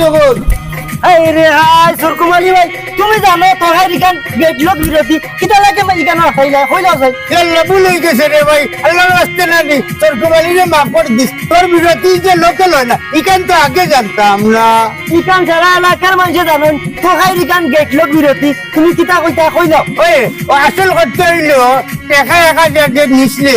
জগৎ রে সুরকুমালি ভাই। তুমি জানো তোহাই রিকান গেটলো বিরতি কিতা লাগে ইকানো হইলা হইলা যাই আল্লাহ ভুল গেছে রে ভাই। আল্লাহ রাস্তে না নি তোর কুমারী রে মাফ করে দিস। তোর বিরতি যে লোকাল হয় না এখান তো আগে জানতাম না। ইকান সারা এলাকার মানুষে জানেন তোহাই রিকান গেটলো বিরতি তুমি কিতা কইতা? কইলা ওই ও আসল করতে হইল দেখা একা জায়গায় নিসলে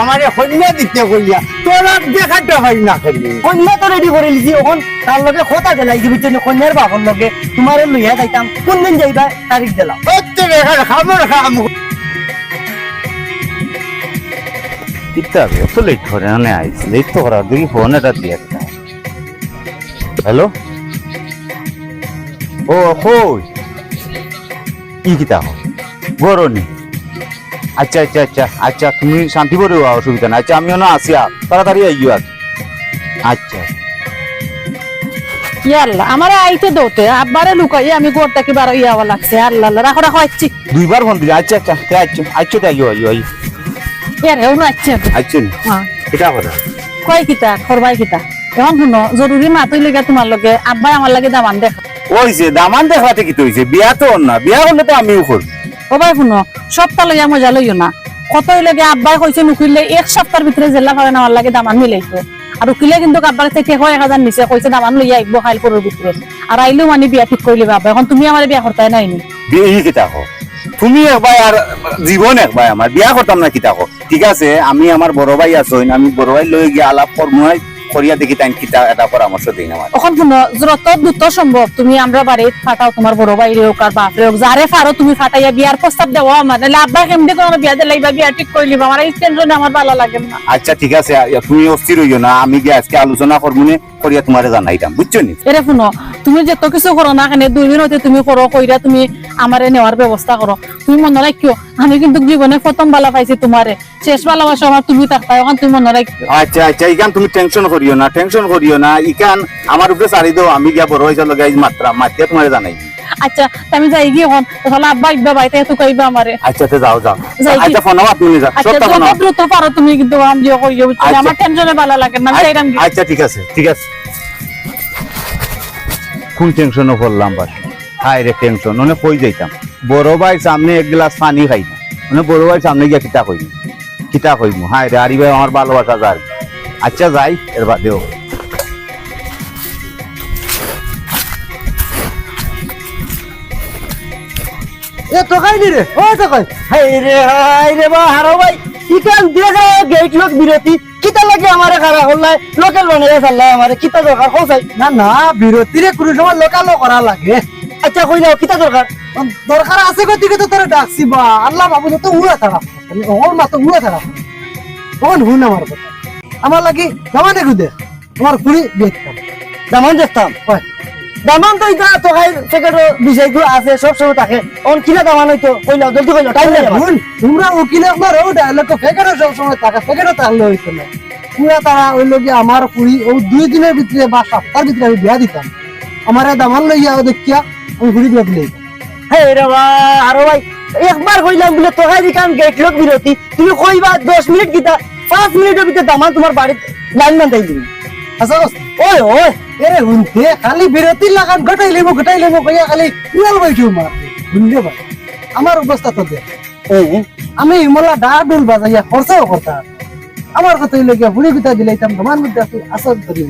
আমার হইয়া দিতে হইয়া তোরা দেখাতে হয় না করলি কন্যা তো রেডি করে লিছি ওখন তার লগে কথা দিলাই দিবি কন্যার বাবার লগে তোমারে লইয়া যাইতাম। কোন দিন যাইবা তারিখ দিলাম হচ্ছে খাম কিতা বে লেট করে না আইস লেট তো করার দেখি ফোন এটা দিয়ে হ্যালো? ও কই ই কিতা হো আচ্ছা আচ্ছা আচ্ছা আচ্ছা তুমি শান্তি করে অসুবিধা না আচ্ছা আমিও না আসি আর তাড়াতাড়ি আইও আর আচ্ছা। ইয়া আল্লাহ? আমার আইতে দৌতে আব্বারে লুকাই আমি গোরটাকে বার ইয়াওয়া লাগছে আল্লাহ আল্লাহ রাখো রাখো আচ্ছি দুইবার ফোন দিলে আচ্ছা আচ্ছা তে আচ্ছা আচ্ছা তে আইও আইও আইও। ইয়ার হেউ আচ্ছি আচ্ছা হ্যাঁ। কিতা কথা কয় কিতা খরবাই কিতা? এখন শুনো জরুরি মাতুই লেগে তোমার লগে আব্বাই আমার লাগে দামান দেখ। দামান দেখাতে কি হইছে বিয়া তো ওর না বিয়া করলে তো আমিও করব ও ভাই শুনো সপ্তাহ লইয়া মজা লইও না। কতই লাগে আব্বাই কইছে নুকিলে এক সপ্তাহের ভিতরে জেলা পাবেন আমার লাগে দামান মিলাইতো আর উকিলে কিন্তু কাবাৰ থেকে এক হাজার নিচে কইছে দামান লৈ আহিব খাইল পরের ভিতরে আৰু আহিলেও মানে বিয়া ঠিক করলি বাবা এখন তুমি আমাৰ বিয়া বিয়ে কিতা হো তুমি একবার আর জীবন একবার আমার বিয়া করতাম না কিতা হো ঠিক আছে, আমি আমার বড় ভাই আছো, আমি বড় ভাই লই গিয়ে আলাপ করমুই করিয়া দেখি তাই কিতা এটা পরামর্শ দিন আমার এখন শুনো যত দ্রুত সম্ভব তুমি আমরা বাড়িত ফাটাও তোমার বড় ভাই হোক আর বাপরে হোক যারে পারো তুমি ফাটাইয়া বিয়ার প্রস্তাব দেওয়া আমার নাহলে আব্বা কেমনি কোনো বিয়া দিলে বা বিয়া ঠিক করে লিবা আমার এই টেনশনে আমার ভালো লাগে না। আচ্ছা ঠিক আছে তুমি অস্থির হইও না আমি আজকে আলোচনা করব করিয়া তোমারে জানাইতাম বুঝছ নি? এরে শুনো তুমি যত কিছু করো না কেন দুই মিনিটে তুমি করো কইরা তুমি আমারে নেওয়ার ব্যবস্থা করো তুমি মনে রাখিও আমি কিন্তু জীবনে প্রথম ভালো পাইছি তোমারে শেষ ভালোবাসা আমার তুমি থাকতা এখন তুমি মনে রাখিও আচ্ছা আচ্ছা ইকান তুমি টেনশন করিও না টেনশন করিও না ইকান আমার উপরে চারি দাও আমি গিয়া বড় হয়েছে লগাই মাত্রা মাতিয়া তোমারে জানাই আচ্ছা তা আমি যাই গিয়ে এখন তাহলে আব্বা ইব্বা বাইতে এত কইবা আমারে। আচ্ছা তো যাও যাও। আচ্ছা ফোন আমার তুমি যা আচ্ছা সবটা ফোন দ্রুত পারো তুমি কিন্তু আম করিও বুঝছ? আচ্ছা। আমার টেনশনে ভালো লাগে না আমি চাইরাম আচ্ছা ঠিক আছে ঠিক আছে। কোন টেনশনও করলাম বাস? হাই রে টেনশন মানে কই যাইতাম। বড় ভাই সামনে এক গ্লাস পানি খাইতাম মানে বড় ভাই সামনে গিয়া কিতা কইম কিতা কইম হাই রে আরি ভাই আমার ভালোবাসা যার। আচ্ছা যাই এর বাদেও এ রে? রে রে, বা হারো ভাই। ইকান দেখা গেট লোক বিরতি। কিতা লাগে আমারে খারা না না বিরতিরে কোনো সময় লাগে। আচ্ছা কইলাও কিতা দরকার? দরকার আছে গতিকে তো ডাকছি, বা। আল্লাহ বাবু, তো উড়ে থাকা। ওর মা তো উড়ে থাকা। তখন হুন আমার কথা। আমার লাগি জামানে গুদে আমার কুড়ি দেখতাম দামান দেখতাম দামান তো ইতা তোকাই সেকেন্ড বিষয়গুলো আছে সব সময় থাকে। অন কিনা দামান হইতো কইলাও জলদি কইলাও টাইম আমার। হুন তোমরা উকিলে আপনার ও ডায়লগ ফেকেরও সব সময় থাকা ফেকেরও তাহলে হইতো না। পুরা তারা ওই লগে আমার কুড়ি ও দুই দিনের ভিতরে বা সপ্তাহের ভিতরে আমি বিয়া দিতাম। আমার দামান লইয়া ও দেখিয়া আমি ঘুরি বিয়া দিলে হে রে বা আরও ভাই একবার কইলাম বলে তোকাই দিকাম গেট লোক বিরতি। তুমি কইবা দশ মিনিট কিতা পাঁচ মিনিটের ভিতরে দামান তোমার বাড়িতে লাইন মান দিই দিবি। আচ্ছা ওই ওই এরে হুনতে খালি বিরতি লাগান ঘটাই লেবো ঘটাই লেবো কইয়া খালি উড়াল বইছু মার বুঝলে ভাই আমার অবস্থা তো দেখ। আমি ইমলা ডা ডুল বাজাইয়া খরচাও করতাম আমার কথা হইলে গিয়া বুড়ি গুতা দিলাইতাম তোমার মধ্যে আসি আসর করি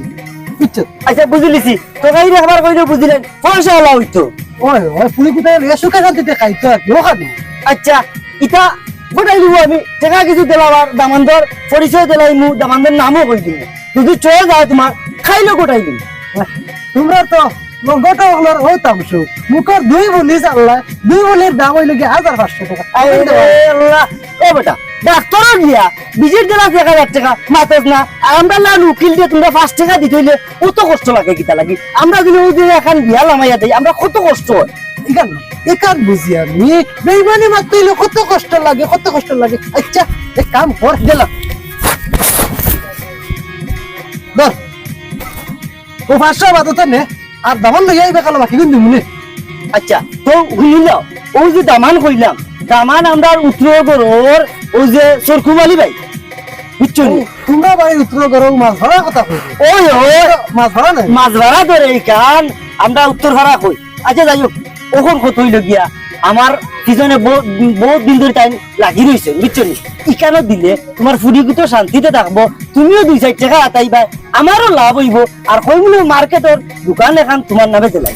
আচ্ছা বুঝলিছি তোকাই একবার কইলে বুঝিলেন পয়সা হলা হইতো। ওই ওই পুরি গুতা হইলে সুখে শান্তিতে খাইতো আর খাবি। আচ্ছা ইটা গোটাই দিব আমি। টাকা কিছু দিলাম আর দামান্দর, পরিচয় দিলাই মু, দামান্দর নামও কই দিব যদি চলে যায় তোমার, খাইলে গোটাই দিব তোমরা তো হইতাম মুখর দুই বলি দুই বলির দাম হইলে গিয়া হাজার পাঁচশো টাকা। ও বেটা দিয়া বিজের দিলা এক হাজার টাকা না। আর আমরা লাল উকিল দিয়ে তোমরা পাঁচ টাকা দিতে হইলে কত কষ্ট লাগে কিতা লাগে? আমরা যদি ওই দিন এখন বিয়া লামাইয়া দেই আমরা কত কষ্ট হয়। এখান এখান বুঝি আমি। বেইমানি মারতে হইলে কত কষ্ট লাগে কত কষ্ট লাগে। আচ্ছা এক কাম কর গেলাম ধর। ও পাঁচশো বাদতে নে। আর দামান লইয়া আইবে কালো বাকি কিন্তু মনে। আচ্ছা তো শুনিল ও যে দামান কইলাম দামান আমরা উত্তর গরর ও যে সরকুমালি ভাই বুঝছ নি? তোমরা ভাই উত্তর করো মাছ ধরার কথা কই ওই ওই মাছ ধরা না মাছ ধরা ধরে এই কান আমরা উত্তর ভাড়া কই। আচ্ছা যাই হোক ওখন কত হইল গিয়া? আমার পিছনে বহু- বহুত দিন ধরে টাইম লাগি রয়েছে বুঝছ ইকানো দিলে তোমার ফুরিকে তো শান্তিতে থাকব তুমিও দুই চার টাকা আতাইবা আমারও লাভ হইব আর কইমুলো মার্কেটের দোকান এখন তোমার নামে চলাই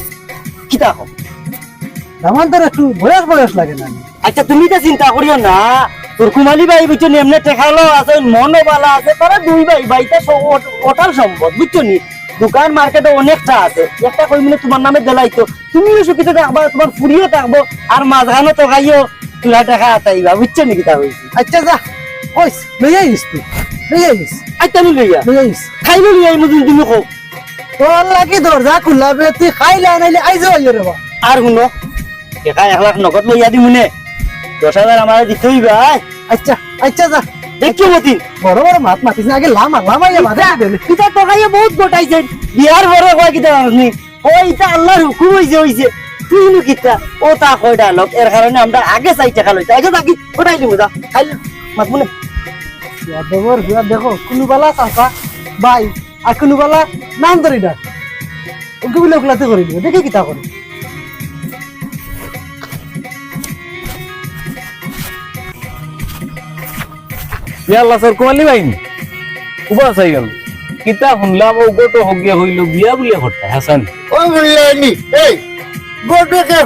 কি দেখো আমাদের একটু বয়স বয়স লাগে না। আচ্ছা তুমি তো চিন্তা করিও না তোর কুমালি ভাই বুঝছ এমনি টেকালো আছে মনও বালা আছে তারা দুই ভাই ভাইটা ওটাল সম্পদ বুঝছ নি? দোকান মার্কেটে অনেকটা আছে। একটা কই মিলে তোমার নামে দিলাইতো তুমিও সুখিত থাকবা তোমার ফুরিও থাকব আর মাঝখানো তো খাইও তুলা টাকা আতাইবা বুঝছ নি কিতা হয়েছে আচ্ছা যা। কইস লই আইস তুই লই আইস। আচ্ছা আমি লইয়া লই আইস। খাইলো লইয়া মতন তুমি খো তোর লাগি দরজা খুললা বে তুই খাইলে আনাইলে আইজ আইও রে বা। আর শুনো একা এক লাখ নগদ লইয়া দি মনে দশ হাজার আমার দিতে হইবা আচ্ছা আচ্ছা যা। দেখছ মতিন বড় বড় মাছ মাতিস আগে লামা লামাইয়া মাথা কিতা টকাইয়ে বহুত গোটাইছে। বিয়ার বড় কয় কিতা আপনি ও ইতা আল্লাহর হুকুম হইছে হইছে তুই নু কিতা? ও তা কয় ডায়লগ এর কারণে আমরা আগে চাই টাকা লইতে আগে থাকি ওটাই দিমু যা। খাইল মাত মনে দেবর বিয়া দেখো কোনো বালা চাচা বাই আর কোনো বালা নাম ধরি ডাক ওকে বলে ওগুলাতে করে দিবে। দেখে কিতা করে ইয়াল্লা স্যার কুমালি বাইনি চাই গেল। কিতা শুনলাম ও গোটো হগিয়া হইল বিয়া বুলিয়া ঘরটা হাসান ও নি। এই গোটকে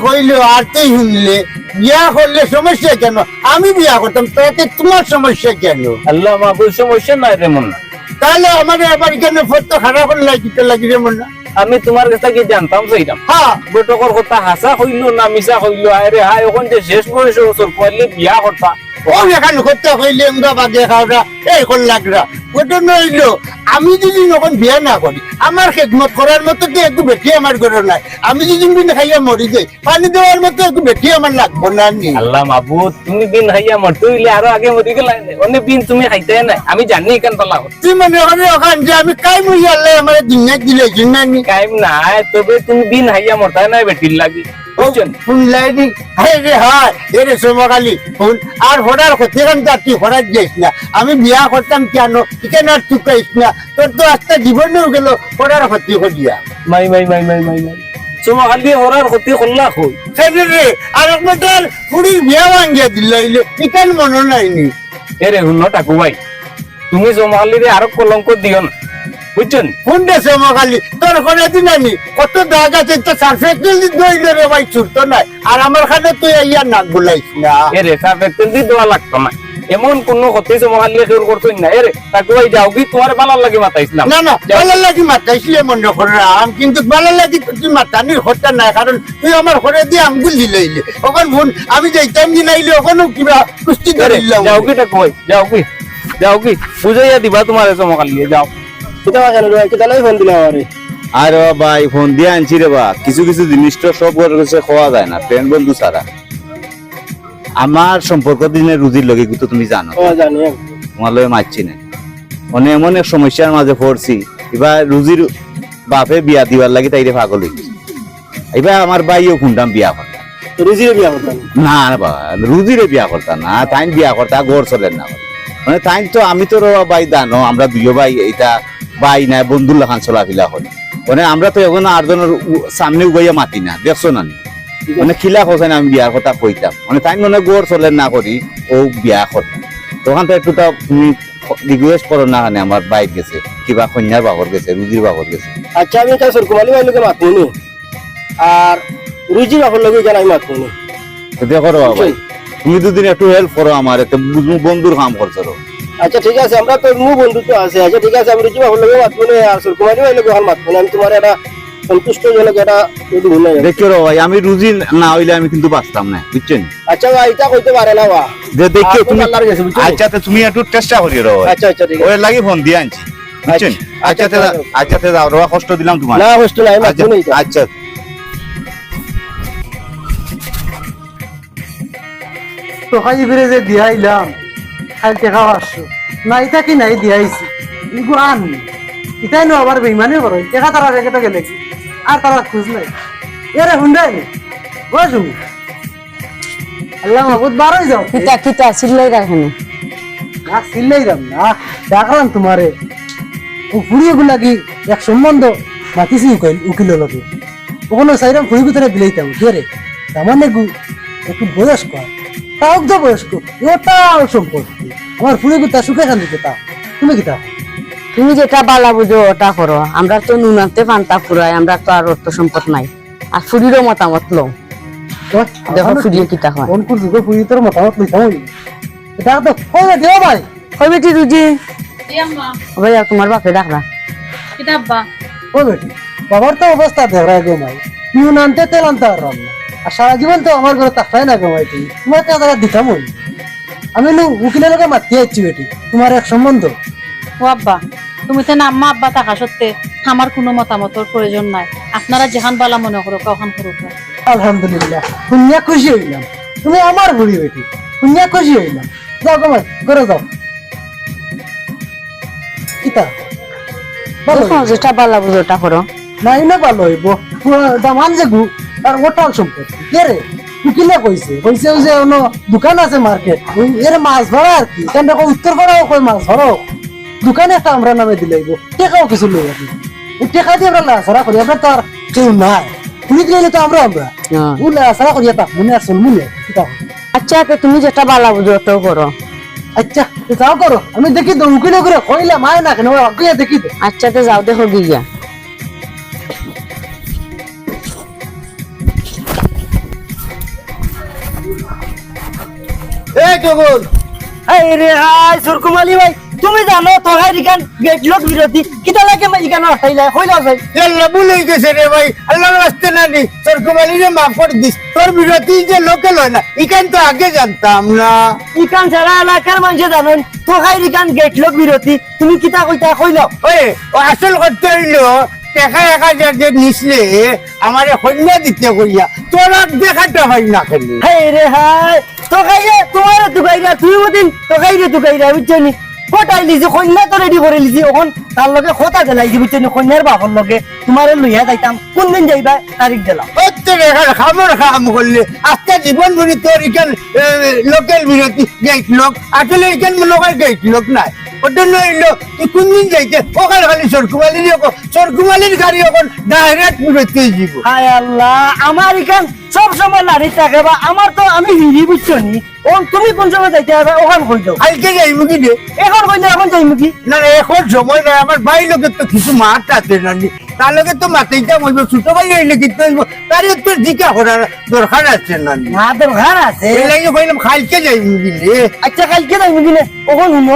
শুনলে। বিয়া করলে সমস্যা কেন আমি বিয়া করতাম তাতে তোমার সমস্যা কেন আল্লাহ মা বই সমস্যা নাই রে মন্না। তাহলে আমার আবার কেন ফটো খারাপ করলে কিতে লাগি রে মনে আমি তোমার কাছে কি জানতাম চাইতাম হ্যাঁ গোটকর কথা হাসা হইল না মিশা হইল আরে হাই ওখান যে শেষ বয়স ওসর বিয়া করতা ও এখানে করতে আমরা বাদে খাওয়া এই কোন লাগরা ওটা নইলো আমি যদি যখন বিয়া না করি আমার খেদমত করার মতো তো একটু বেটি আমার ঘরে নাই। আমি যদি বিন খাইয়া মরি যাই পানি দেওয়ার মতো একটু বেটি আমার লাগবো না নি। আল্লাহ মাবুদ তুমি বিন খাইয়া মরতে হইলে আরও আগে মরি গেলা। অনেক বিন তুমি খাইতে নাই আমি জানি কেন পালা তুই মনে করে ওখান যে আমি কাই মুই আল্লাহ আমার দিনে দিলে জিনানি কাইম নাই তবে তুমি বিন খাইয়া মরতে নাই বেটির লাগি। বুঝছেন? শুনলাইনি হাই রে হাই এরে সমকালি শুন আর হঠাৎ ক্ষতি কান তুই হঠাৎ যাইস না। আমি বিয়া করতাম কেন? কেন আর তুই কাইস না? তোর তো আজকে জীবনেও গেল হঠাৎ ক্ষতি করিয়া। মাই মাই মাই মাই মাই মাই। চুমা খালি ওরার ক্ষতি রে আর একবার বিয়া ভাঙ্গিয়া দিলাইলে ইকান মনে নাইনি এরে হুন্ন টাকু ভাই তুমি জমা খালি রে আরও কলঙ্ক দিও না। বুঝছেন? কোনটা সমকালি তোর কোনো দিন আনি কত দাগ আছে তো সার্ফেস দইলে রে ভাই ছুটতো নাই। আর আমার খানে তুই ইয়া নাক না। এরে সাফে তেল দেওয়া লাগতো না এমন কোন খালি কেউ করতো না। এরে টাকু ভাই যাও কি তোমার ভালো লাগে মাতাইছিলাম না? না। ভালো লাগি মাতাইছিলে মনে কিন্তু ভালো লাগি তুই মাতানির হত্যা নাই কারণ তুই আমার ঘরে দিয়ে আঙ্গুল দিলাইলে ওখান ফোন আমি যাইতাম দিলাইলে ওখানেও কিবা কুস্তি ধরিলাম। যাও কি টাকু ভাই যাও কি? যাও কি? বুঝাইয়া দিবা তোমার খালি যাও। কিতা কেন রে কিতা লাই ফোন দিলা আমারে আরে ভাই ফোন দিয়ে আনছি রে বা। কিছু কিছু জিনিস তো সব ঘরের কাছে খাওয়া যায় না ফ্রেন্ড বন্ধু ছাড়া। আমার সম্পর্ক দিনের রুজির লগে কিন্তু তুমি জানো। ও জানি আমি। তোমার লগে মারছি না। মানে এমন এক সমস্যার মাঝে পড়ছি। এবার রুজির বাপে বিয়া দিবার লাগে তাইরে পাগল। এবার আমার ভাইও বিয়া করতাম রুজিরে বিয়া করতাম না বাবা রুজিরে বিয়া করতাম না তাই বিয়া করতা গড় চলেন না। মানে তাই তো আমি তো রে ভাই জানো আমরা দুইও ভাই এটা ভাই নাই বন্ধুর লেখান চলাফিলা করি মানে আমরা তো এখন আটজনের সামনে উগাইয়া মাতি না দেখছ না? মানে খিলা হোসেন আমি বিয়ার কথা কইতাম। মানে তাই মনে গড় চলে না করি ও বিয়া করতাম তখন তো একটু তা তুমি রিকোয়েস্ট করো না মানে আমার বাইক গেছে কিবা কন্যার বাবর গেছে রুজির বাবর গেছে আচ্ছা আমি তাই সরকুমালি ভাই লোকে মাতুনি আর রুজি বাপর লগে কেন আমি মাতুনি দেখো রে বাবা তুমি দুদিন একটু হেল্প করো আমার বন্ধুর কাম করছ। আচ্ছা ঠিক আছে আমরা তো মু বন্ধুত্ব আছে। আচ্ছা ঠিক আছে আমি রুজি বাপর লগে মাতুনি আর সরকুমালি ভাই লোকে হাল মাতুনি আমি তোমার একটা সন্তুষ্টজনক একটা যদি মনে দেখো রে ভাই আমি রুজি না হইলে আমি কিন্তু বাঁচতাম না বুঝছেন আচ্ছা ভাই এটা কইতে পারে না বা। যে আর তুমি? আচ্ছা তো তুমি একটু চেষ্টা করি রে ভাই আচ্ছা আচ্ছা ঠিক আছে। ওর লাগি ফোন দিয়ে আনছি বুঝছেন আচ্ছা, আচ্ছা তে আচ্ছা, আচ্ছা তে যাও রবা কষ্ট দিলাম তোমার না কষ্ট নাই আচ্ছা এটা। আচ্ছা। তো ফিরে যে দিয়াইলাম খাই টেকা পাঁচশো না ইটা কি নাই দিয়াইছি ইগো আন ইটাই নো আবার বেইমানে বড় টেকা তারা রেখে তো গেলে আর তারা খুঁজ নাই এরে হুন্ডাই বসু আল্লাহ মাহবুদ বারোই যাও। কিতা কিতা চিল্লাই রাখেন ডাক চিল্লাইলাম না। ডাকলাম তোমারে। ও ফুড়ি এগুলা কি এক সম্বন্ধ মাতিছি উকিল উকিলের লগে। ওখানে সাইরাম ফুড়ি ভিতরে বিলাইতাম কে রে? তার গু একটু বয়স্ক তাও তো বয়স্ক ওটাও সম্পত্তি। আমার ফুড়ি গুতা সুখে শান্তিতে তাও। তুমি কি তাও? তুমি যেটা বালা বুঝো ওটা করো। আমরা তো নুনাতে ফান্তা ফুরাই আমরা তো আর অর্থ সম্পদ নাই। আর ফুরিরও মতামত লও। দেখো ফুরিয়ে কিতা হয়। কোন কোন যুগে তোর মতামত হইনি এটা তো কই দিও ভাই? কই বেটি রুজি? ভাই আর তোমার বাপে ডাকরা। কিতাব্বা ও বেটি বাবার তো অবস্থা দেখায় গো মাই নুন আনতে তেল আনতে আর সারা জীবন তো আমার ঘরে তাকাই না গো মাই তুমি তোমার টাকা দিতাম আমি উকিলের লোকে মাতি যাচ্ছি বেটি। তোমার এক সম্বন্ধ। ও আব্বা তুমি তো না আম্মা আব্বা থাকা সত্ত্বে আমার কোনো মতামতের প্রয়োজন নাই। আপনারা যেখান বালা মনে করো কখন করুক। আলহামদুলিল্লাহ। পুণ্যা খুশি হইলাম। তুমি আমার ঘুরি বেটি। পুণ্যা খুশি হইলাম। যাও গো মাই ঘরে যাও। কিতা? যেটা বালা বুঝো ওটা করো। নাই না ভালো হইব। দামান যে আর ওটাল সম্পত্তি। কে রে? উকিলে কইছে? কইছে যে দোকান আছে মার্কেট এর মাছ ধরা আর কি। কেন দেখো উত্তর কই মাছ ধরো? দোকানে একটা আমরা নামে দিলাইব টেকাও কিছু লই আপনি টেকা দিয়ে আমরা লাসারা করি আমরা তো আর কেউ নাই। তুমি দিলে তো আমরা আমরা? হ্যাঁ। ও লাসারা করি তা মনে চল মনে। আচ্ছা তো তুমি যেটা বালা বুঝো ওটাও করো। আচ্ছা তো যাও করো। আমি দেখি তো উকিলে করে কইলে মায় না কেন দেখি তো আচ্ছা তো যাও দেখো গিয়া। কেবল? এই রে হাই সুরকুমালি ভাই তুমি জানো তোহাই রিকান গেট লোক বিরতি। কিতা লাগে মাই ইকানো আল্লাহ ভুলে গেছে রে ভাই রাস্তে না নি তোর কুমালি রে মাফ করে দিস। তোর বিরতি যে লোকেল হয় না ইখান তো আগে জানতাম না। ইকান ছাড়া এলাকার মানুষে জানেন তোহাই রিকান গেট লোক বিরতি। তুমি কিতা কইতা কইলা? ওই ও আসল করতে হইল এক হাজার যে নিসলে আমারে হইয়া দিতে কইয়া তোর দেখাতে হয় না কেন? হাই রে হাই তোকাইরে তোমার তুকাইরা তুই ওদিন তোকাইরে তুকাইরা বুঝছ নি? ফটাই লিছি কন্যা তো রেডি করে লিছি ওখন তার লগে কথা দিলাইছি বুঝছ নি? কন্যার বাপর লগে। তোমারে লইয়া যাইতাম। কোন দিন যাইবা? তারিখ দিলাম খামর খাম করলে। আজকে জীবন ভরি তোর এখান লোকাল বিরতি গেট লোক আসলে এখান হয় গেট লোক নাই। ওটা তুই কোন দিন যাইতে? ওখানে খালি সরকুমালির সরকুমালির গাড়ি ওখান ডাইরেক্ট বিরতি যাব হায় আল্লাহ আমার এখান সব সময় নারী থাকে বা আমার তো আমি হিরি বুঝছ নি? ও তুমি কোন সময় যাইতে হবে ওখান কই দাও কালকে যাইব কি রে? এখন কই না এখন যাইমু কি? না এখন সময় নাই। আমার ভাই লোকের তো কিছু মাঠ আছে না। তার লগে তো মাথাইটা বলব ছোট ভাই হইলে কিন্তু তার তো জিজ্ঞা করার দরকার আছে না নি। দরকার আছে। এই লাগে কইলাম কালকে যাইব কি রে? আচ্ছা কালকে যাইমু কি না ওখান শুনো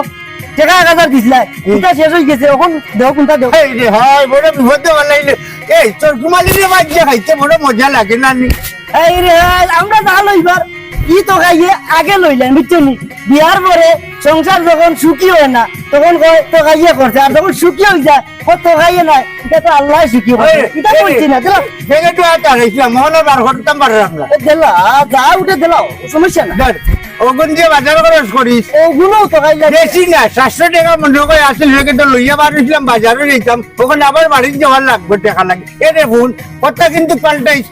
টাকা এক হাজার দিছিলা এটা শেষ হয়ে গেছে ওখান দেও কোনটা দেও এই রে হয় বড় বিপদে বানাইলে এই তোর কুমালিরে বাজ্যা খাইতে বড় মজা লাগে না নি এই রে আমরা যা লইবার ই তো খাইয়ে আগে লইলেন বুঝছ বিয়ার পরে সংসার যখন সুখী হয় না তখন তো খাইয়ে করছে আর যখন সুখী হয়ে যায় ও তো খাইয়ে নাই এটা তো আল্লাহ সুখী এটা বলছি না দিলা দেখে তো আটা খাইছিলাম বার করতাম না দিলা যা উঠে দিলাও সমস্যা না ওগুন দিয়ে বাজার খরচ করিস। ওগুলো তো বেশি না সাতশো টাকা মনে করে আসলে সেখানে তো লইয়া বাড়িছিলাম বাজারে যেতাম ওখানে আবার বাড়িতে যাওয়ার লাগবে টাকা লাগে। এ দেখুন কথা কিন্তু পাল্টাইস।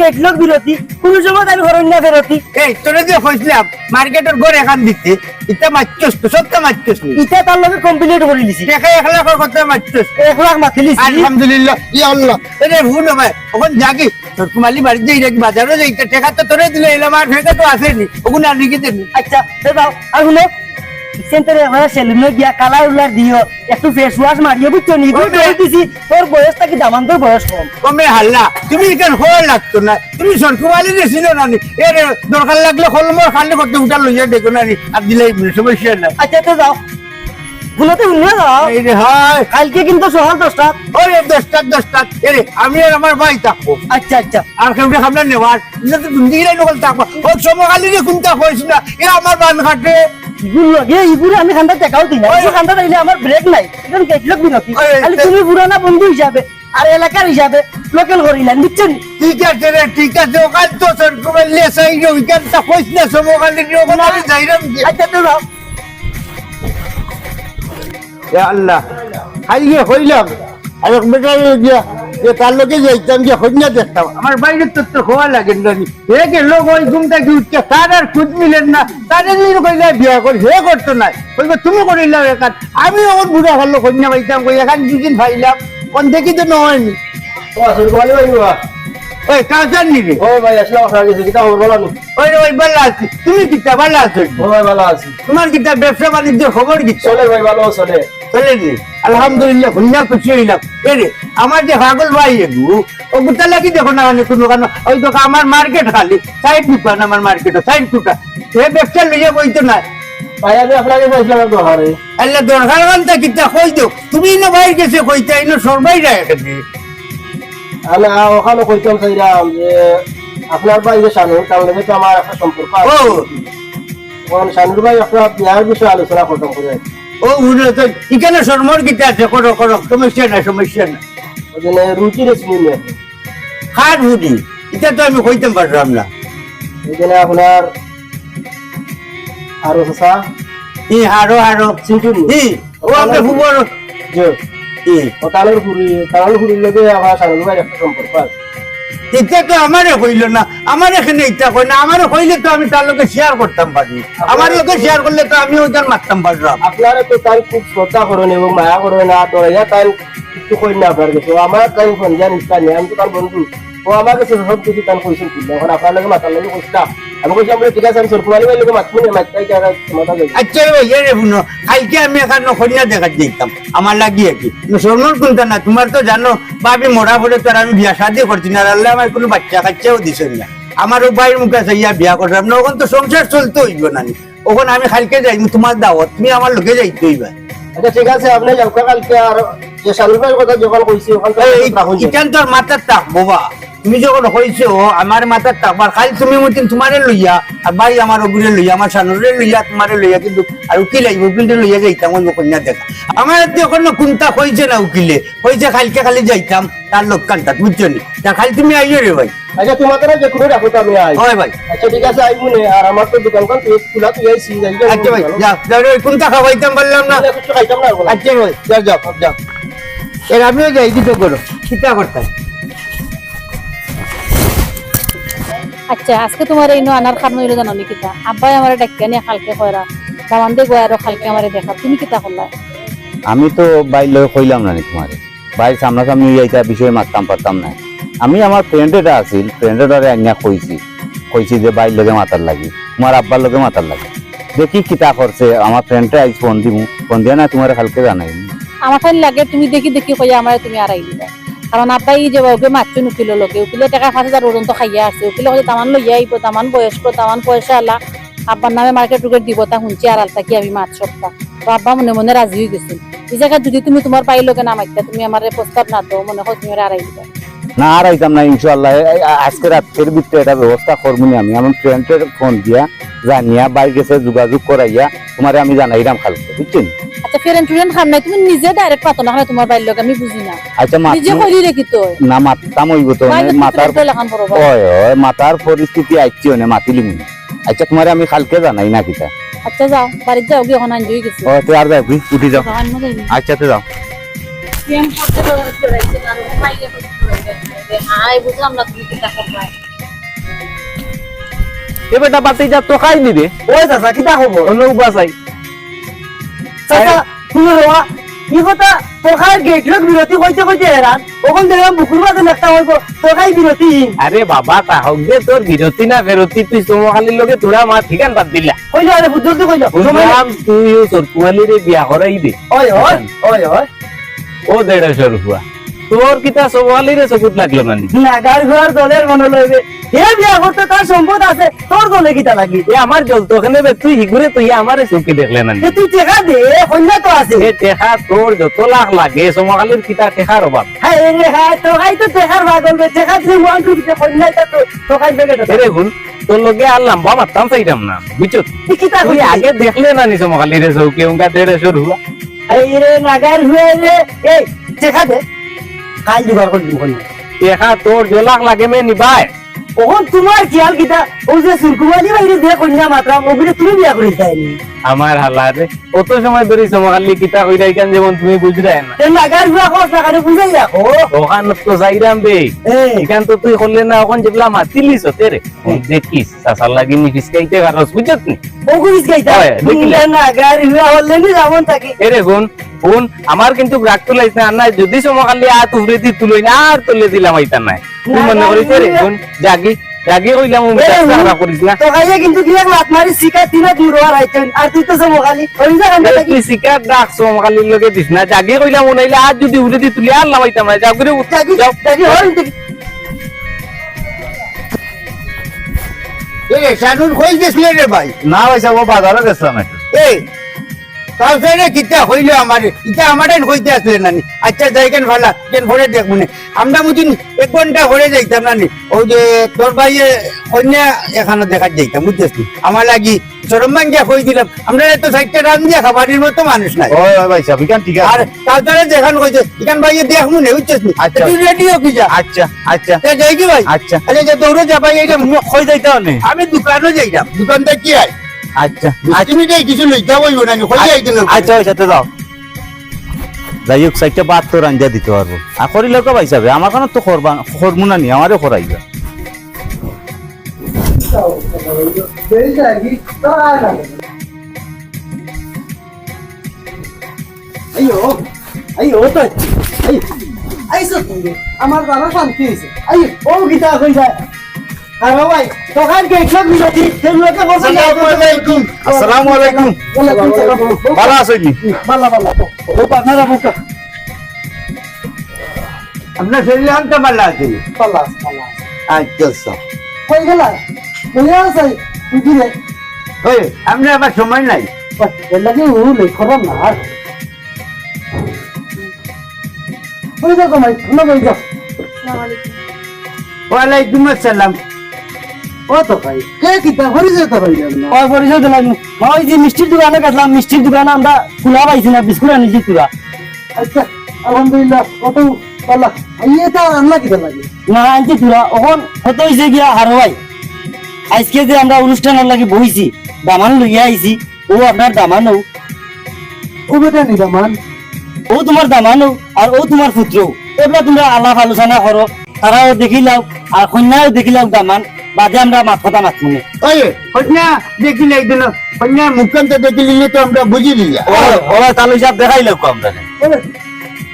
গেটলক বিরতি কোনো সময় আমি ঘর না ফেরতি। এই তোরা যে কইছিলাম মার্কেটের ঘর এখান দিতে এটা মারছস তো সত্য মারছস ইটা তার লগে কমপ্লিট করে লিছি টাকা এক লাখের কথা মারছস? এক লাখ মাতি লিছি আলহামদুলিল্লাহ ইয়া আল্লাহ। এরে ভুল ভাই ওখান যাকি তোর কুমালি বাড়িতে যাই বাজারে যাইতে টাকা তো তোরে দিলে এলাম আর ফেকা তো আসেনি ওগুলো আর লিখে দেনি আচ্ছা দাও আর শুনো সেন্টারে আমরা সেলুনে গিয়া কালার উলার দিও একটু ফেস ওয়াশ মারিয়ে বুঝছ নি? দিছি তোর বয়স থাকি দামান তোর বয়স কম। কমে হাল্লা তুমি এখানে হল লাগতো না তুমি সরকুমালি ছিল না নি এর দরকার লাগলে কলমর খালি করতে উঠা লইয়া দেখো না নি আর দিলে সমস্যা না। আচ্ছা তো যাও। এই রে হায়। কালকে কিন্তু সকাল দশটা। ওরে দশটা দশটা। এরে আমি আর আমার ভাই থাকব। আচ্ছা আচ্ছা। আর কেউ খাবনা নেওয়ার দিকে নকল থাকব। ও সমকালী রে কোনটা কইস না এ আমার বান ইগুলো আমি খান্দা দেখাও দিই না। খান্দা দিলে আমার ব্রেক নাই। এখন গেটলক বিরতি ওই, খালি তে- তুমি পুরানা বন্ধু হিসাবে। আর এলাকার হিসাবে। লোকাল করিলেন বুঝছেন ঠিক আছে রে ঠিক আছে। ওখান তো সরকুমালি সাই রে ওইখানটা কইস না সমকালী রে ওখানে আমি যাইরাম আচ্ছা তো এ আল্লাহ আজকে হইলাম। আর এক বেটা গিয়া যে তার লোকে যাইতাম যে কন্যা দেখতাম। আমার বাইরে তো তো হওয়া লাগে না হে গেল ওই ঘুমটা কি উঠছে তার আর খুঁজ মিলেন না। তার এমনি কইলা বিয়া করে হে করতো না। বলবে তুমি করিলাম এখান আমি ওর বুড়া হলো কন্যা পাইতাম কই এখান দুদিন পাইলাম কোন দেখি তো নহয়নি ওই কাঁচার নিবি? ও ভাই আসলে আপনার কাছে কিতা খবর বলো ওই ওই ভালো আছি। তুমি কিতা ভালো আছো। ও ভাই ভালো আছি। তোমার কিতা ব্যবসা বাণিজ্যের খবর কি? চলে ভাই ভালো চলে। চলেনি আলহামদুলিল্লাহ খুলনা খুশি হইলাম। এরে আমার যে পাগল ভাই এগু ও গুতা লাগি দেখো না কোনো কারণ ওই দেখো আমার মার্কেট খালি সাইড দোকান আমার মার্কেট সাইড দোকান সে ব্যবসা লইয়া বইতো না। দরকার কিতা কই দো তুমি ইনো বাইর গেছে কইতা ইনো সরবাই যায় আমি ওখানে কইতাম চাইলাম যে আপনার ভাই যে শানু তার লগে তো আমার একটা সম্পর্ক আছে। শানুর ভাই আপনার বিয়ার বিষয়ে আলোচনা করতাম করে ও উনো তো এখানে সরমর কিতা আছে করো করো সমস্যা না সমস্যা না রুটি রেসিপি নিয়ে। খাট এটা তো আমি কইতাম পারলাম না। ওই আপনার আরও চাষা ই হারো হারো চিন্টু ই ও আমরা ফুবর যে ই। ও তালের পুরি তালের পুরির লগে আমার ভাই একটা সম্পর্ক আছে। এটা তো আমারে হইল না। আমার এখানে ইচ্ছা কই না আমার হইলে তো আমি তার লোকে শেয়ার করতাম পারি আমার লোকে শেয়ার করলে তো আমি ওইটার মারতাম পারলাম আপনারা তো তাই খুব শ্রদ্ধা করেন এবং মায়া করেন আর দরাইয়া তাই কিছু কই না আপনার কাছে। আমার তাই নিষ্ঠা নেই আমি তো তার বন্ধু। ও আমার কাছে সব কিছু তার কইছেন এখন আপনার লগে মাতার লগে কইছিলাম আমি কইছিলাম বলে ঠিক আছে আমি সরকুমারি ভাই লগে মাতবো না মাতাই যারা ক্ষমতা দেবে আচ্ছা ভাই কালকে আমি এখানে দেখা আমার লাগিয়ে কি কোনটা না তোমার তো জানো বাবি মরা পড়ে তো আর আমি বিয়া শাদি করছি না আল্লাহ আমার কোনো বাচ্চা কাচ্চাও দিছেন না। আমার ভাইয়ের মুখে আছে ইয়া বিয়া করলাম না ওখান তো সংসার চলতে হইব না ওখানে আমি কালকে যাই তোমার দাওয়াত তুমি আমার লোকে যাইতে হইবা। আচ্ছা ঠিক আছে আপনি কালকে আর যে কথা যখন কইছি ওখান থেকে। ইখান তোর মাথার টাক বাবা। তুমি যখন হয়েছো আমার মাথার টাক আর খালি তুমি মতিন তোমারে লইয়া আর ভাই আমার ওগুলো লইয়া আমার সানুরে লইয়া তোমারে লইয়া কিন্তু আর উকিল আইব উকিলটা লইয়া যাইতাম ওই কন্যা দেখা। আমার যখন কোনটা হয়েছে না উকিলে। হয়েছে কালকে খালি যাইতাম তার লোক কান্তা বুঝছ নি? তা খালি তুমি আইও রে ভাই। আচ্ছা তোমার তারা যে কোনো রাখো তো আমি আই। হয় ভাই। আচ্ছা ঠিক আছে আইবো নে আর আমার তো দোকানখন তুই খোলা তুই আইছি যাই আচ্ছা ভাই যাও যাও রে কোনটা খাওয়াইতাম পারলাম না। কিছু খাইতাম না আচ্ছা ভাই যাও যাও যাও এর আমিও যাই কিছু করো। চিন্তা করতাম? আচ্ছা আজকে তোমার এই আনার কারণ হইল জানো নি কিতা আব্বাই আমার ডাক্তার নিয়ে খালকে কয়রা দামান দিয়ে গয় আরও খালকে আমারে দেখা। তুমি কিতা করলা? আমি তো বাইর লগে কইলাম না নি তোমারে। বাইর সামনাসামনি এইটা বিষয়ে মারতাম পারতাম না। আমি আমার ফ্রেন্ডেটা আছিল ফ্রেন্ডেটারে আইনা কইছি। কইছি যে বাইর লগে মাতার লাগি তোমার আব্বার লগে মাতার লাগি। দেখি কিতা করছে আমার ফ্রেন্ডে আইস ফোন দিমু। ফোন দিয়া না তোমার কালকে জানাই আমার লাগে তুমি দেখি দেখি কইয়া আমারে তুমি আড়াই দিবা কারণ আব্বাই যে ওকে মারছো উকিল লোকে। উকিলে টাকা পাঁচ হাজার পর্যন্ত খাইয়া আছে। উকিলে হয়তো তামান লইয়া আইব, তামান বয়স্ক, তামান পয়সা আলা। আব্বার নামে মার্কেট টুকেট দিব, তা শুনছি আর আলতা কি আমি মাছ সপ্তাহ। তো আব্বা মনে মনে রাজি হয়ে গেছিল এই জায়গায় যদি তুমি তোমার পাই লোকে নামাইতা তুমি আমার প্রস্তাব না তো মনে হয় তুমি আমারে আড়াই দিবা। না আর আইতাম না ইনশাল্লাহ আজকে রাতের ভিতরে এটা ব্যবস্থা করব আমি। আমার ফ্রেন্ডের ফোন দিয়া, জানিয়া বাইর গেছে, যোগাযোগ করাইয়া, তোমারে আমি জানাইলাম কালকে বুঝছেন? আচ্ছা ফেরেন টুরেন খাম নাই তুমি নিজে ডাইরেক্ট পাতো না হয় তোমার বাইর লোক আমি বুঝি না। আচ্ছা মাত নিজে কইলি রেখি তো না মাতাম হইব তো মাতার ওই ওই মাতার পরিস্থিতি আইছি না মুনি আচ্ছা তোমারে আমি কালকে জানাই না কিতা। আচ্ছা যাও বাড়িতে যাও গিয়ে আনজই গেছি। ও তুই আর যাও? উঠি যাও। আচ্ছা তো যাও। আই বুঝলাম না তুমি কি টাকা পাই এ বেটা বাতি যা তো খাই নিবে। ওই চাচা কিতা খবর উপাসাই চাচা শুনো বিরতি হেরান ওখান দেখলাম বুকুর বাজে হইব বিরতি আরে বাবা তাহক দে তোর বিরতি না ফেরতি তুই চমকালির লগে তোরা মা ঠিকান বাদ দিলা। কইলো আরে বুদ্ধি কইলো। বুঝলাম তুই তোর কুয়ালিরে বিয়া করাই দে। ওই ওই ওই ওই ও দেড়শো রুপা তোর কিতা চমকালিরে চকুত লাগল না নি? নাগার ঘর দলের মনে লইবে হে বিয়া করতে তার সম্পদ আছে তোর দলে কিতা লাগি এ আমার জল তো ওখানে তুই হিগুরে তুই আমারে চোখে দেখলে না? এ তুই টেকা দে কন্যা তো আছে। এ টেকা তোর যত লাখ লাগে চমকালির কিতা টেকার অভাব? হ্যাঁ রে হ্যাঁ তোকাই তো টেকার ভাগল টেকা তুই ওয়ান টু দিতে কন্যা তো তোকাই বেগে তো এরে গুণ তোর লগে আর লম্বা মারতাম চাইতাম না বুঝছ? তুই কিতা তুই আগে দেখলে না নি চমকালিরে চৌকে উনকা দেড়শো রুপা এই রে নাগার হয়ে রে এই টেকা দে। কাল জোগাড় করে দিব টেকা তোর লাখ লাগে মে ওখন তোমার খেয়াল কিতা? ও যে সুরকুমালি বাইরে দিয়ে কন্যা মাত্রা তুমি বিয়া করে আমার হালারে অত সময় ধরে সমকালি কিতা কইরা ইকান যেমন তুমি বুঝরাই না। তেন লাগার বিয়া কর লাগারে বুঝাই রাখো ওখান তো যাইরাম বে এখান তো তুই করলে না ওখান যেগুলা মাতিলিস হতে রে দেখিস সাসার লাগি নি ফিসকাইতে গারস বুঝত নি? আমার কিন্তু রাগ তুলাইছ না না যদি সমকালি আত উবরে দি তুলই না আর তুলে দিলাম আইতা নাই। তুই মনে করিস রে গুন জাগি জাগি কইলাম ও এরে করিস না। তো গাইয়া কিন্তু কি এক লাত মারি শিকা তিনা দূর হওয়ার আইতেন আর তুই তো সমকালি ডাক লগে দিস না? জাগি কইলাম ও নাইলে আর যদি উবরে দি তুলে আর লামাইতাম না যাও করে থাকি যাও। থাকি হল থাকি এ শানুর কই গেছিলে রে ভাই না পয়সা ও বাজারে গেছিলাম একটু এই কিতা হইল আমার? ইটা আমার হইতে আসলে নানি। আচ্ছা যাইকেন ভালা কেন ভরে দেখ আমরা মুদিন এক ঘণ্টা ভরে যাইতাম নানি। ওই যে তোর ভাইয়ে কন্যা এখানে দেখা যাইতাম বুঝছিস আমার লাগি চরম্বান গিয়া কই দিলাম। আমরা তো সাইডটা রান দিয়া খাবারের মতো মানুষ নাই। ও পয়সা বিকান ঠিক আর আছে কইছে এখান ভাইয়ে আচ্ছা। তুই রেডিও কি যা আচ্ছা আচ্ছা। তা যাই কি ভাই? আচ্ছা। আরে দৌড়ে যা ভাই এটা কই যাইতে আমি দোকানও যাইতাম। দোকানটা কি হয়? আচ্ছা তুমি যাই কিছু লইতে হইব না কই যাইতেন আচ্ছা ওই সাথে যাও। যাই হোক সাইডটা বাদ তো রাঞ্জা দিতে পারব। আর করিলে কে পাইছাবে আমার কারণে তো করবা করব নি আমারও করাইবা আইও আইও তো। আইসো আমার দ্বারা শান্তি হয়েছে আই ও গীতা কই যায় আসসালামু আলাইকুম ভালো আপনার শরীরে আনতে পারলা আছে। বালা আচ্ছা আচ্ছা। কই গেলা? বলে আছে কি ওই আমরা আবার সময় নাই। লাগে ও না ওই দেখো ভাই ওয়ালাইকুম আসসালাম। ও ভাই। কে কিতা না। ওই যে মিষ্টির দোকানে গেছিলাম মিষ্টির দোকানে আমরা খোলা পাইছি না বিস্কুট আনিছি তোরা আচ্ছা আলহামদুলিল্লাহ কত বালা আইয়ে তো রান্না কিতা লাগে? না আনছি তোরা ওখন গিয়া হারো ভাই। আজকে যে আমরা অনুষ্ঠানের লাগি বইছি দামান লইয়া আইছি ও আপনার দামানও ও বেটা নিবা মান ও তোমার দামানও আর ও তোমার পুত্র এগুলা তোমরা আলাপ আলোচনা করো তারাও দেখিলাও আর কন্যাও দেখিলাও দামান। বাদে আমরা মাত কথা মাতমুনি ওই কন্যা দেখিলে এই দিন কন্যার মুখান্ত দেখিলে তো আমরা বুঝি লিয়া ওরা তাহলে হিসাব দেখাইলে কম জানে ওরে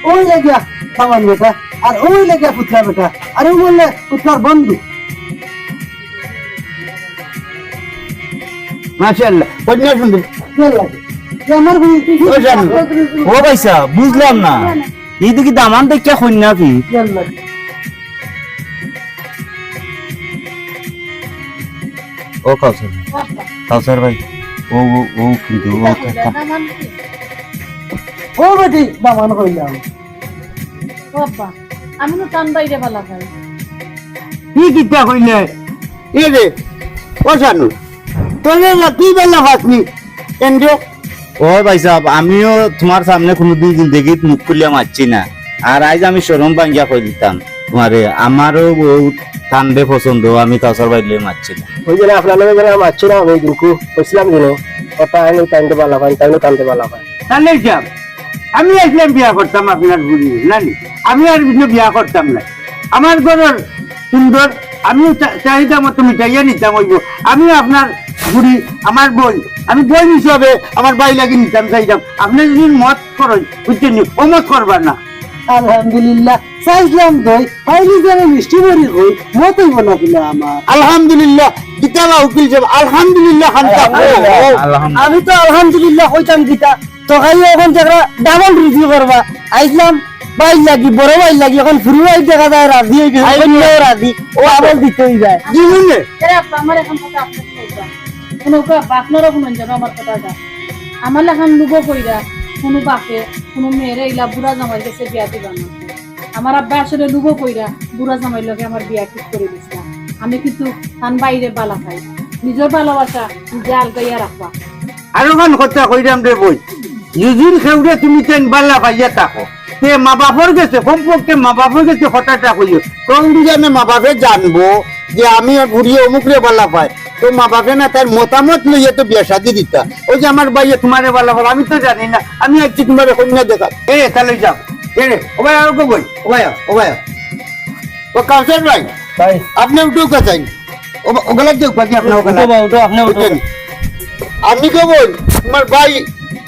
ওই লাগিয়া সামান বেটা আর ওই লাগিয়া পুত্রা বেটা আর ও বললে পুত্রার বন্ধু। মাশাআল্লাহ কন্যা সুন্দর আমার ও জানো। ও পয়সা বুঝলাম না। এই দেখি দামান দেখিয়া কন্যা কি? ও কাউসার কাউসার ভাই। ও ও ও কিন্তু ও ও বেটি দামান কইলাম। বাবা আমি তো টান বাইরে ভালো পাই কি কিতা কইলে? এ রে ও জানু তোরে না কি বেলা ফাসনি এন্ডে ও ভাই সাহেব আমিও তোমার সামনে কোনোদিন জিন্দগিত মুখ খুলিয়া মারছি না। আর আজ আমি সরম ভাঙ্গিয়া কই দিতাম? তোমারে আমারও বহুত ঠান্ডে পছন্দ আমি কাউসার বাইলে মারছি না। ওই জন্য আপনার লগে যারা মারছি না আমি দিনকু কইছিলাম দিন ওটা আমি টাইমতে পালা পাই টাইমে টানতে পালা পাই তাহলে যাব আমি আসলাম বিয়া করতাম আপনার বুড়ি নানি আমি আর কিছু বিয়া করতাম না। আমার ঘরের সুন্দর আমিও চা- চাহিদা মতো মিটাইয়া নিতাম হইব আমি আপনার বুড়ি আমার বই আমি বই হিসাবে আমার বাই লাগি নিতাম চাইতাম। আপনি যদি মত করেন বুঝছেন নি, ও মত করবার না। আলহামদুলিল্লাহ চাইছিলাম দই পাইলি জানে মিষ্টি মরি হই মতই বলা দিলে আমার আলহামদুলিল্লাহ কিতাবা উকিল সাহেব আলহামদুলিল্লাহ আলহামদুলিল্লাহ আমি তো আলহামদুলিল্লাহ। কইতাম গীতা তোকাই এখন জায়গা ডাবল রিভিউ করবা আইসলাম বাইর লাগি বড় বাইর লাগি এখন ফুরুয়াই দেখা যায় রাজি হয়ে গেছে অন্যও রাজি ও আবার দিতে হয়ে যায়। এরে আপা আমার এখন কথা আপনার কোনো আপনারও শুনেন যেন আমার কথাটা আমার এখন লুবো কইরা কোনো বাপে, কোনো মেয়েরে ইলা বুড়া জামাই গেছে বিয়া দিবা না। আমার আব্বা আসলে লুবো কইরা বুড়া জামাই লগে আমার বিয়া ঠিক করে দিছিলাম আমি কিন্তু তান বাইরে বালা খাই। নিজের ভালোবাসা নিজে আলগাইয়া রাখবা। আর ওখান কথা কইরাম রে বই যদিন খেউরে তুমি তেন বাল্লা পাইয়া থাকো। তে মা বাপর গেছে, কমপক্ষে মা বাপর গেছে হঠাৎ কইও। কোন দুজনে মা বাপে জানব যে আমি আর বুড়ি অমুক রে বলা পাই। তো মা বাপে না তার মতামত লইয়া তো বিয়া শাদি দিতা। ওই যে আমার ভাইয়ে তোমারে বলা পাই আমি তো জানি না। আমি আজকে তোমার কন্যা দেখা এ তাহলে যাও। এ রে ও ভাই আর কই? ও ভাই ও ভাই। ও কাউসার ভাই ভাই আপনি উঠেও কাছাই ওগুলা দেখ বাকি আপনার ওগুলা উঠো উঠো, আপনি উঠো। উঠেন। আমি কেবল তোমার ভাই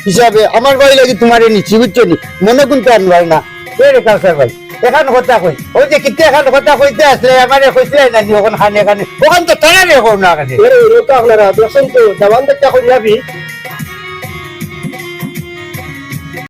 হিসাবে আমার ভাই লাগি তোমারে নিচ্ছি বুঝছ মনে কিন্তু আনবার না। এ রে কাউসার ভাই? এখন কথা কই? ওই যে কিতে এখন কথা কইতে আসলে আমারে কইছিলে না নি খানে খানে। ওখান তো তারা রে কোন? না খানে আপনারা দেখছেন তো জবান দেখতে কই যাবি